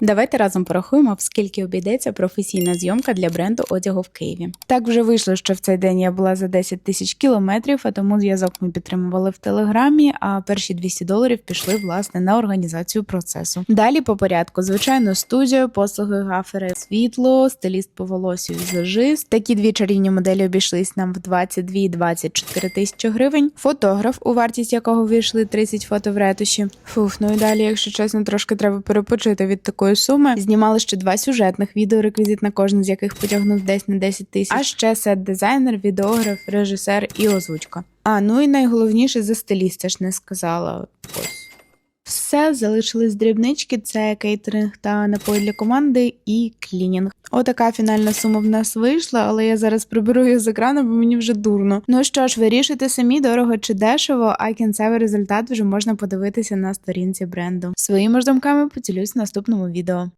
Давайте разом порахуємо, в скільки обійдеться професійна зйомка для бренду одягу в Києві. Так вже вийшло, що в цей день я була за 10 тисяч кілометрів, а тому зв'язок ми підтримували в телеграмі. А перші 200 доларів пішли власне на організацію процесу. Далі по порядку, звичайно, студія, послуги гафери, світло, стиліст по волосю, візажист. Такі дві чарівні моделі обійшлись нам в 22 і 24 тисячі гривень. Фотограф, у вартість якого війшли 30 фото в ретуші. Фух, ну і далі, якщо чесно, трошки треба перепочити від такої суми. Знімали ще два сюжетних відео, реквізит на кожен з яких потягнув десь на 10 тисяч. А ще сет-дизайнер, відеограф, режисер і озвучка. А ну і найголовніше за стиліста ж не сказала. Ось. Все залишились дрібнички: це кейтеринг та напої для команди і клінінг. Отака фінальна сума в нас вийшла, але я зараз приберу її з екрану, бо мені вже дурно. Ну що ж, вирішуйте самі дорого чи дешево, а кінцевий результат вже можна подивитися на сторінці бренду. Своїми ж думками поділюсь в наступному відео.